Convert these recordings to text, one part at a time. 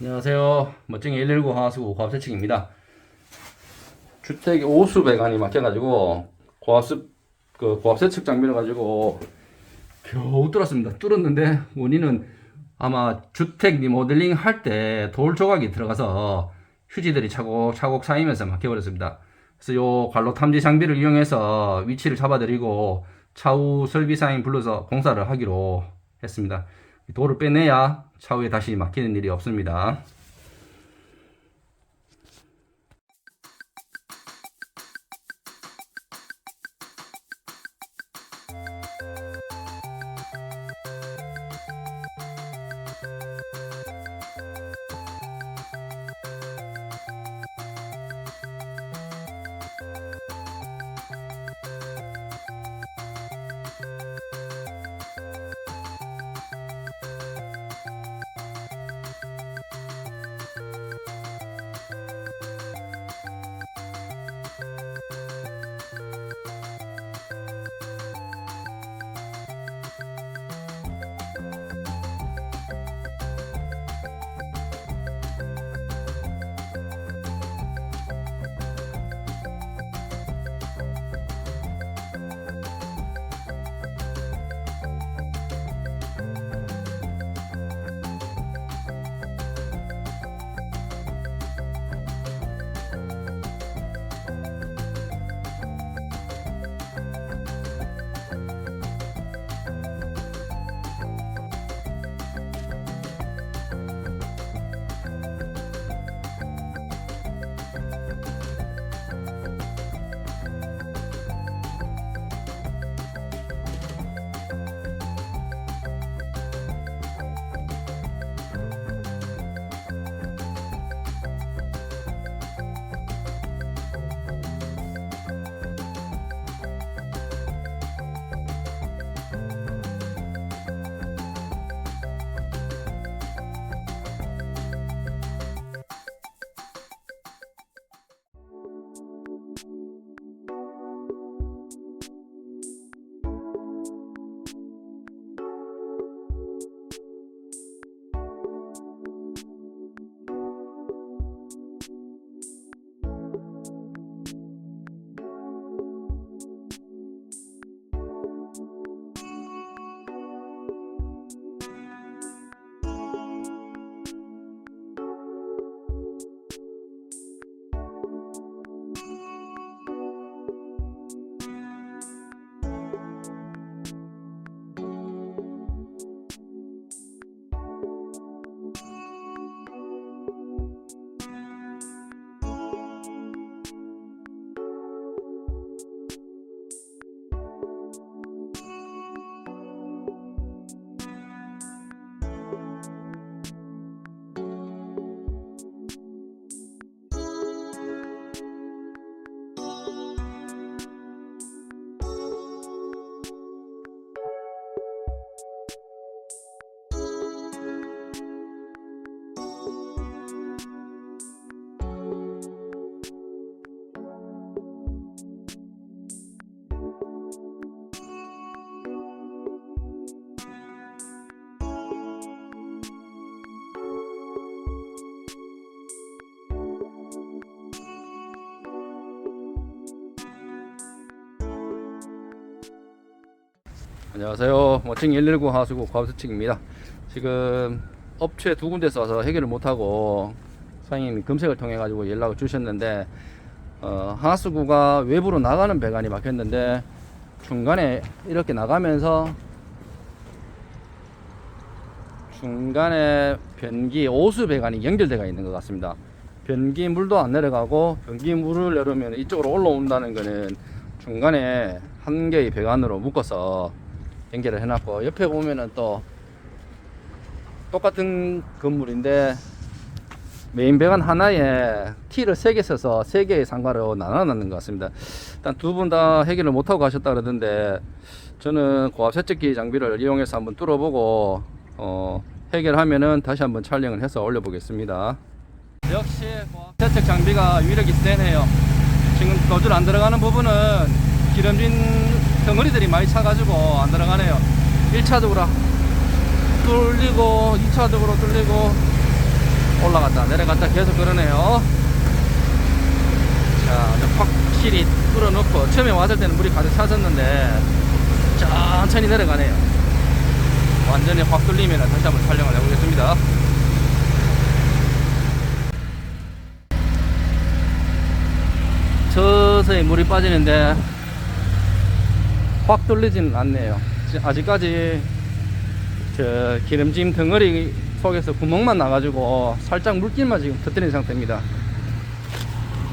안녕하세요. 멋쟁이 119 하수구 고압세척입니다. 주택 오수 배관이 막혀가지고 고압습 그 고압세척 장비를 가지고 겨우 뚫었습니다. 뚫었는데 원인은 아마 주택 리모델링 할 때 돌 조각이 들어가서 휴지들이 차곡차곡 쌓이면서 막혀버렸습니다. 그래서 요 관로 탐지 장비를 이용해서 위치를 잡아드리고 차후 설비사인 불러서 공사를 하기로 했습니다. 돌을 빼내야 차후에 다시 막히는 일이 없습니다. 안녕하세요. 멋쟁이 119 하수구 고압세척입니다. 지금 업체 두 군데서 와서 해결을 못하고 사장님이 검색을 통해 가지고 연락을 주셨는데 어, 하수구가 외부로 나가는 배관이 막혔는데 중간에 이렇게 나가면서 중간에 변기 오수 배관이 연결되어 있는 것 같습니다. 변기 물도 안 내려가고 변기 물을 내려면 이쪽으로 올라온다는 거는 중간에 한 개의 배관으로 묶어서 연결을 해놨고 옆에 보면은 또 똑같은 건물인데 메인 배관 하나에 T를 세 개 써서 세 개의 상가로 나눠놨는 것 같습니다. 일단 두 분 다 해결을 못하고 가셨다 그러던데 저는 고압 세척기 장비를 이용해서 한번 뚫어보고 어, 해결하면은 다시 한번 촬영을 해서 올려보겠습니다. 역시 고압 세척 장비가 위력이 세네요. 지금 노즐 안 들어가는 부분은 기름진 덩어리들이 많이 차가지고 안 들어가네요. 1차적으로 뚫리고 2차적으로 뚫리고 올라갔다 내려갔다 계속 그러네요. 자, 확실히 뚫어놓고 처음에 왔을 때는 물이 가득 찼었는데 천천히 내려가네요. 완전히 확 뚫리면 다시 한번 촬영을 해보겠습니다. 서서히 물이 빠지는데 확 뚫리지는 않네요. 지- 아직까지 저 기름짐 덩어리 속에서 구멍만 나가지고 살짝 물길만 지금 터뜨린 상태입니다.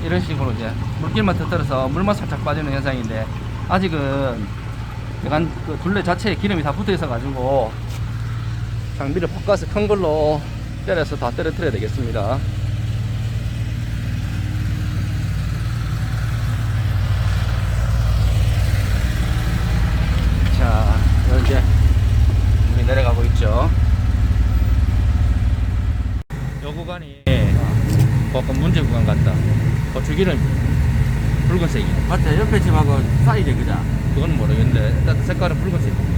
이런 식으로 이제 물길만 터뜨려서 물만 살짝 빠지는 현상인데 아직은 약간 그 둘레 자체에 기름이 다 붙어 있어 가지고 장비를 바꿔서 큰 걸로 때려서 다 떨어뜨려야 되겠습니다. 자, 여기 이제 물이 내려가고 있죠. 요 구간이 조금 문제 구간 같다. 고추기름 붉은색이. 맞다 옆에 집하고 사이즈 그자 그건 모르겠는데 일단 색깔은 붉은색.